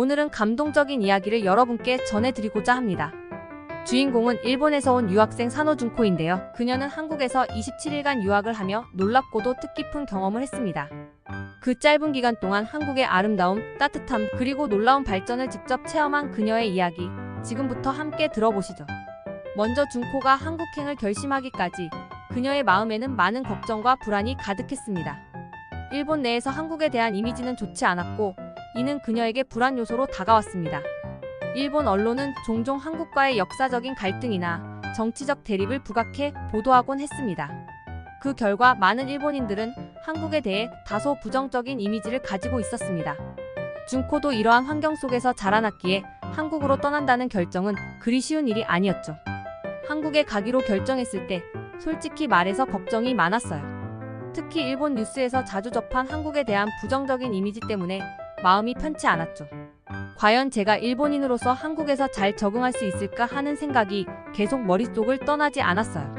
오늘은 감동적인 이야기를 여러분께 전해드리고자 합니다. 주인공은 일본에서 온 유학생 사노 준코인데요. 그녀는 한국에서 27일간 유학을 하며 놀랍고도 뜻깊은 경험을 했습니다. 그 짧은 기간 동안 한국의 아름다움, 따뜻함, 그리고 놀라운 발전을 직접 체험한 그녀의 이야기. 지금부터 함께 들어보시죠. 먼저 준코가 한국행을 결심하기까지 그녀의 마음에는 많은 걱정과 불안이 가득했습니다. 일본 내에서 한국에 대한 이미지는 좋지 않았고, 이는 그녀에게 불안 요소로 다가왔습니다. 일본 언론은 종종 한국과의 역사적인 갈등이나 정치적 대립을 부각해 보도하곤 했습니다. 그 결과 많은 일본인들은 한국에 대해 다소 부정적인 이미지를 가지고 있었습니다. 준코도 이러한 환경 속에서 자라났기에 한국으로 떠난다는 결정은 그리 쉬운 일이 아니었죠. 한국에 가기로 결정했을 때 솔직히 말해서 걱정이 많았어요. 특히 일본 뉴스에서 자주 접한 한국에 대한 부정적인 이미지 때문에 마음이 편치 않았죠. 과연 제가 일본인으로서 한국에서 잘 적응할 수 있을까 하는 생각이 계속 머릿속을 떠나지 않았어요.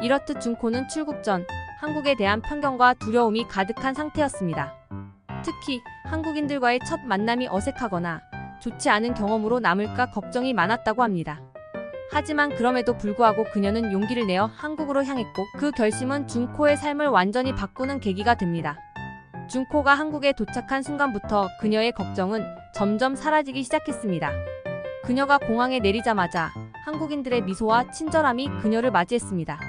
이렇듯 준코는 출국 전 한국에 대한 편견과 두려움이 가득한 상태였습니다. 특히 한국인들과의 첫 만남이 어색하거나 좋지 않은 경험으로 남을까 걱정이 많았다고 합니다. 하지만 그럼에도 불구하고 그녀는 용기를 내어 한국으로 향했고 그 결심은 준코의 삶을 완전히 바꾸는 계기가 됩니다. 준코가 한국에 도착한 순간부터 그녀의 걱정은 점점 사라지기 시작했습니다. 그녀가 공항에 내리자마자 한국인들의 미소와 친절함이 그녀를 맞이했습니다.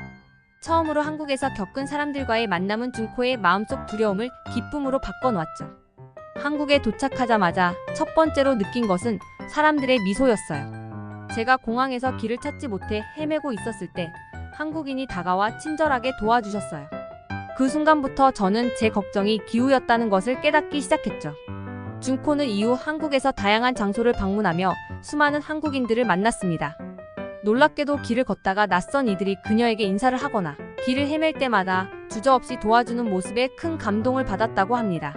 처음으로 한국에서 겪은 사람들과의 만남은 준코의 마음속 두려움을 기쁨으로 바꿔놓았죠. 한국에 도착하자마자 첫 번째로 느낀 것은 사람들의 미소였어요. 제가 공항에서 길을 찾지 못해 헤매고 있었을 때 한국인이 다가와 친절하게 도와주셨어요. 그 순간부터 저는 제 걱정이 기우였다는 것을 깨닫기 시작했죠. 준코는 이후 한국에서 다양한 장소를 방문하며 수많은 한국인들을 만났습니다. 놀랍게도 길을 걷다가 낯선 이들이 그녀에게 인사를 하거나 길을 헤맬 때마다 주저없이 도와주는 모습에 큰 감동을 받았다고 합니다.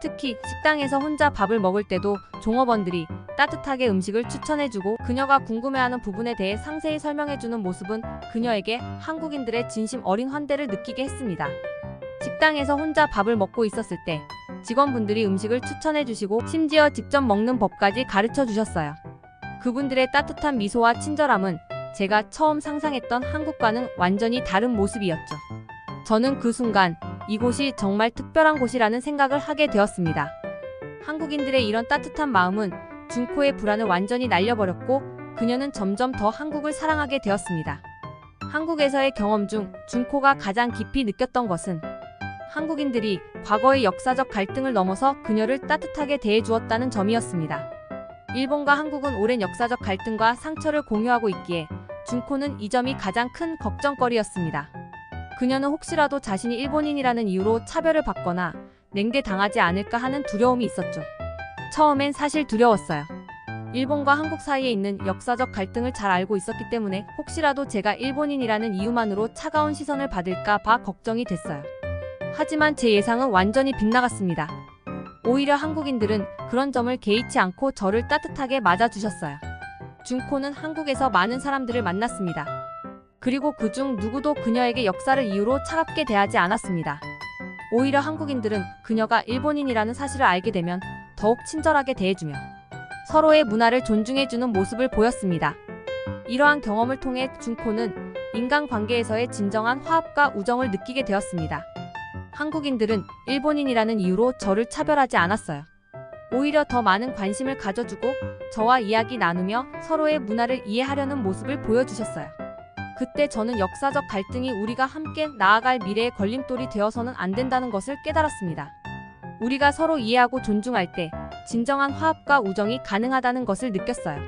특히 식당에서 혼자 밥을 먹을 때도 종업원들이 따뜻하게 음식을 추천해주고 그녀가 궁금해하는 부분에 대해 상세히 설명해주는 모습은 그녀에게 한국인들의 진심 어린 환대를 느끼게 했습니다. 식당에서 혼자 밥을 먹고 있었을 때 직원분들이 음식을 추천해주시고 심지어 직접 먹는 법까지 가르쳐 주셨어요. 그분들의 따뜻한 미소와 친절함은 제가 처음 상상했던 한국과는 완전히 다른 모습이었죠. 저는 그 순간 이곳이 정말 특별한 곳이라는 생각을 하게 되었습니다. 한국인들의 이런 따뜻한 마음은 준코의 불안을 완전히 날려버렸고 그녀는 점점 더 한국을 사랑하게 되었습니다. 한국에서의 경험 중 준코가 가장 깊이 느꼈던 것은 한국인들이 과거의 역사적 갈등을 넘어서 그녀를 따뜻하게 대해주었다는 점이었습니다. 일본과 한국은 오랜 역사적 갈등과 상처를 공유하고 있기에 준코는 이 점이 가장 큰 걱정거리였습니다. 그녀는 혹시라도 자신이 일본인이라는 이유로 차별을 받거나 냉대당하지 않을까 하는 두려움이 있었죠. 처음엔 사실 두려웠어요. 일본과 한국 사이에 있는 역사적 갈등을 잘 알고 있었기 때문에 혹시라도 제가 일본인이라는 이유만으로 차가운 시선을 받을까 봐 걱정이 됐어요. 하지만 제 예상은 완전히 빗나갔습니다. 오히려 한국인들은 그런 점을 개의치 않고 저를 따뜻하게 맞아주셨어요. 준코는 한국에서 많은 사람들을 만났습니다. 그리고 그중 누구도 그녀에게 역사를 이유로 차갑게 대하지 않았습니다. 오히려 한국인들은 그녀가 일본인이라는 사실을 알게 되면 더욱 친절하게 대해주며 서로의 문화를 존중해주는 모습을 보였습니다. 이러한 경험을 통해 준코는 인간관계에서의 진정한 화합과 우정을 느끼게 되었습니다. 한국인들은 일본인이라는 이유로 저를 차별하지 않았어요. 오히려 더 많은 관심을 가져주고 저와 이야기 나누며 서로의 문화를 이해하려는 모습을 보여주셨어요. 그때 저는 역사적 갈등이 우리가 함께 나아갈 미래의 걸림돌이 되어서는 안 된다는 것을 깨달았습니다. 우리가 서로 이해하고 존중할 때 진정한 화합과 우정이 가능하다는 것을 느꼈어요.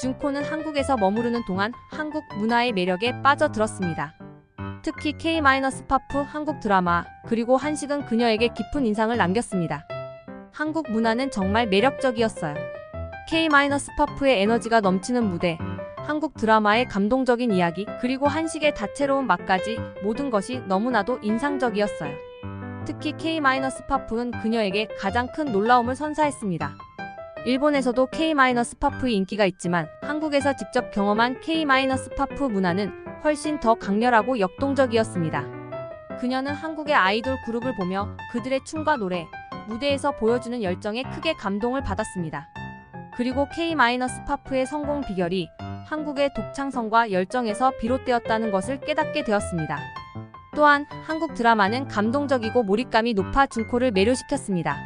준코는 한국에서 머무르는 동안 한국 문화의 매력에 빠져들었습니다. 특히 K-파프 한국 드라마 그리고 한식은 그녀에게 깊은 인상을 남겼습니다. 한국 문화는 정말 매력적이었어요. K-파프의 에너지가 넘치는 무대, 한국 드라마의 감동적인 이야기, 그리고 한식의 다채로운 맛까지 모든 것이 너무나도 인상적이었어요. 특히 K-파프는 그녀에게 가장 큰 놀라움을 선사했습니다. 일본에서도 K-파프의 인기가 있지만 한국에서 직접 경험한 K-파프 문화는 훨씬 더 강렬하고 역동적이었습니다. 그녀는 한국의 아이돌 그룹을 보며 그들의 춤과 노래, 무대에서 보여주는 열정에 크게 감동을 받았습니다. 그리고 K-파프의 성공 비결이 한국의 독창성과 열정에서 비롯되었다는 것을 깨닫게 되었습니다. 또한 한국 드라마는 감동적이고 몰입감이 높아 준코를 매료시켰습니다.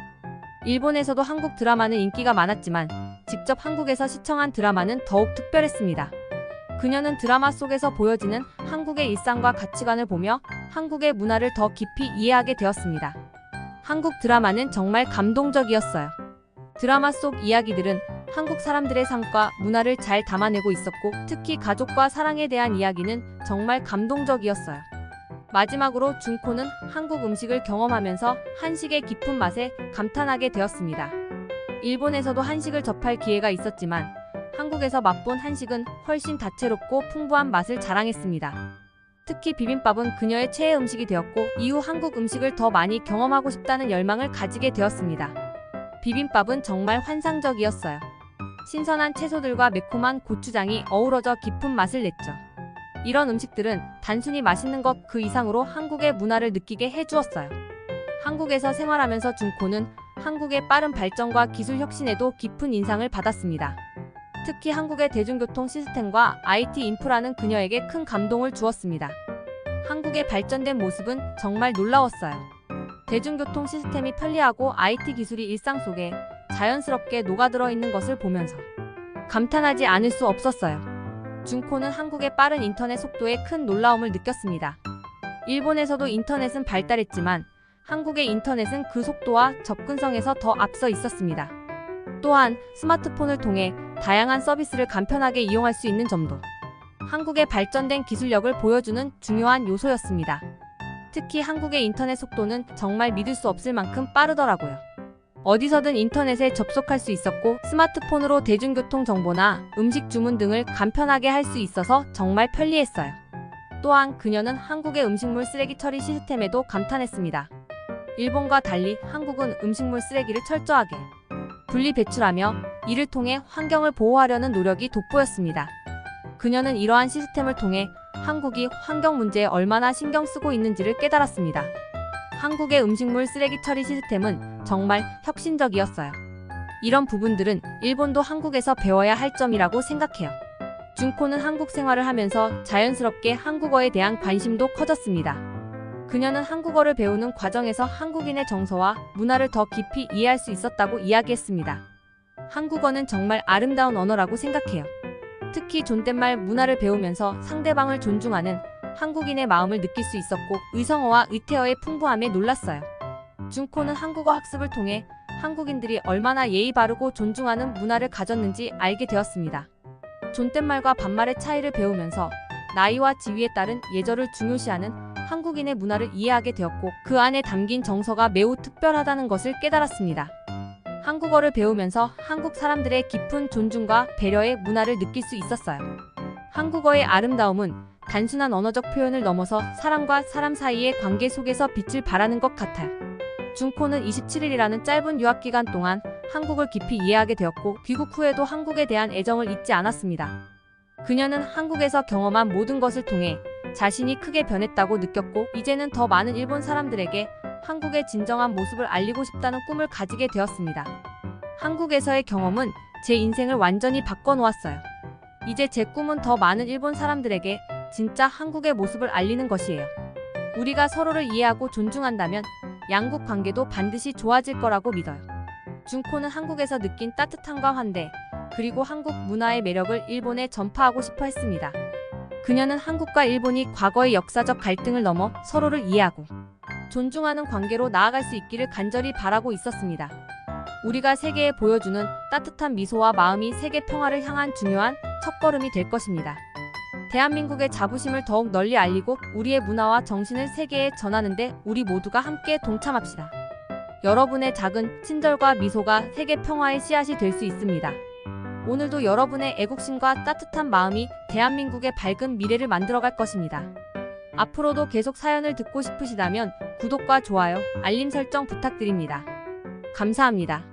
일본에서도 한국 드라마는 인기가 많았지만 직접 한국에서 시청한 드라마는 더욱 특별했습니다. 그녀는 드라마 속에서 보여지는 한국의 일상과 가치관을 보며 한국의 문화를 더 깊이 이해하게 되었습니다. 한국 드라마는 정말 감동적이었어요. 드라마 속 이야기들은 한국 사람들의 삶과 문화를 잘 담아내고 있었고 특히 가족과 사랑에 대한 이야기는 정말 감동적이었어요. 마지막으로 준코는 한국 음식을 경험하면서 한식의 깊은 맛에 감탄하게 되었습니다. 일본에서도 한식을 접할 기회가 있었지만 한국에서 맛본 한식은 훨씬 다채롭고 풍부한 맛을 자랑했습니다. 특히 비빔밥은 그녀의 최애 음식이 되었고 이후 한국 음식을 더 많이 경험하고 싶다는 열망을 가지게 되었습니다. 비빔밥은 정말 환상적이었어요. 신선한 채소들과 매콤한 고추장이 어우러져 깊은 맛을 냈죠. 이런 음식들은 단순히 맛있는 것 그 이상으로 한국의 문화를 느끼게 해주었어요. 한국에서 생활하면서 준코는 한국의 빠른 발전과 기술 혁신에도 깊은 인상을 받았습니다. 특히 한국의 대중교통 시스템과 IT 인프라는 그녀에게 큰 감동을 주었습니다. 한국의 발전된 모습은 정말 놀라웠어요. 대중교통 시스템이 편리하고 IT 기술이 일상 속에 자연스럽게 녹아들어 있는 것을 보면서 감탄하지 않을 수 없었어요. 준코는 한국의 빠른 인터넷 속도에 큰 놀라움을 느꼈습니다. 일본에서도 인터넷은 발달했지만 한국의 인터넷은 그 속도와 접근성에서 더 앞서 있었습니다. 또한 스마트폰을 통해 다양한 서비스를 간편하게 이용할 수 있는 점도 한국의 발전된 기술력을 보여주는 중요한 요소였습니다. 특히 한국의 인터넷 속도는 정말 믿을 수 없을 만큼 빠르더라고요. 어디서든 인터넷에 접속할 수 있었고 스마트폰으로 대중교통 정보나 음식 주문 등을 간편하게 할 수 있어서 정말 편리했어요. 또한 그녀는 한국의 음식물 쓰레기 처리 시스템에도 감탄했습니다. 일본과 달리 한국은 음식물 쓰레기를 철저하게 분리 배출하며 이를 통해 환경을 보호하려는 노력이 돋보였습니다. 그녀는 이러한 시스템을 통해 한국이 환경 문제에 얼마나 신경 쓰고 있는지를 깨달았습니다. 한국의 음식물 쓰레기 처리 시스템은 정말 혁신적이었어요. 이런 부분들은 일본도 한국에서 배워야 할 점이라고 생각해요. 준코는 한국 생활을 하면서 자연스럽게 한국어에 대한 관심도 커졌습니다. 그녀는 한국어를 배우는 과정에서 한국인의 정서와 문화를 더 깊이 이해할 수 있었다고 이야기했습니다. 한국어는 정말 아름다운 언어라고 생각해요. 특히 존댓말 문화를 배우면서 상대방을 존중하는 한국인의 마음을 느낄 수 있었고 의성어와 의태어의 풍부함에 놀랐어요. 준코는 한국어 학습을 통해 한국인들이 얼마나 예의 바르고 존중하는 문화를 가졌는지 알게 되었습니다. 존댓말과 반말의 차이를 배우면서 나이와 지위에 따른 예절을 중요시하는 한국인의 문화를 이해하게 되었고 그 안에 담긴 정서가 매우 특별하다는 것을 깨달았습니다. 한국어를 배우면서 한국 사람들의 깊은 존중과 배려의 문화를 느낄 수 있었어요. 한국어의 아름다움은 단순한 언어적 표현을 넘어서 사람과 사람 사이의 관계 속에서 빛을 발하는 것 같아요. 준코는 27일이라는 짧은 유학 기간 동안 한국을 깊이 이해하게 되었고 귀국 후에도 한국에 대한 애정을 잊지 않았습니다. 그녀는 한국에서 경험한 모든 것을 통해 자신이 크게 변했다고 느꼈고 이제는 더 많은 일본 사람들에게 한국의 진정한 모습을 알리고 싶다는 꿈을 가지게 되었습니다. 한국에서의 경험은 제 인생을 완전히 바꿔놓았어요. 이제 제 꿈은 더 많은 일본 사람들에게 진짜 한국의 모습을 알리는 것이에요. 우리가 서로를 이해하고 존중한다면 양국 관계도 반드시 좋아질 거라고 믿어요. 준코는 한국에서 느낀 따뜻함과 환대, 그리고 한국 문화의 매력을 일본에 전파하고 싶어 했습니다. 그녀는 한국과 일본이 과거의 역사적 갈등을 넘어 서로를 이해하고 존중하는 관계로 나아갈 수 있기를 간절히 바라고 있었습니다. 우리가 세계에 보여주는 따뜻한 미소와 마음이 세계 평화를 향한 중요한 첫걸음이 될 것입니다. 대한민국의 자부심을 더욱 널리 알리고 우리의 문화와 정신을 세계에 전하는 데 우리 모두가 함께 동참합시다. 여러분의 작은 친절과 미소가 세계 평화의 씨앗이 될 수 있습니다. 오늘도 여러분의 애국심과 따뜻한 마음이 대한민국의 밝은 미래를 만들어갈 것입니다. 앞으로도 계속 사연을 듣고 싶으시다면 구독과 좋아요, 알림 설정 부탁드립니다. 감사합니다.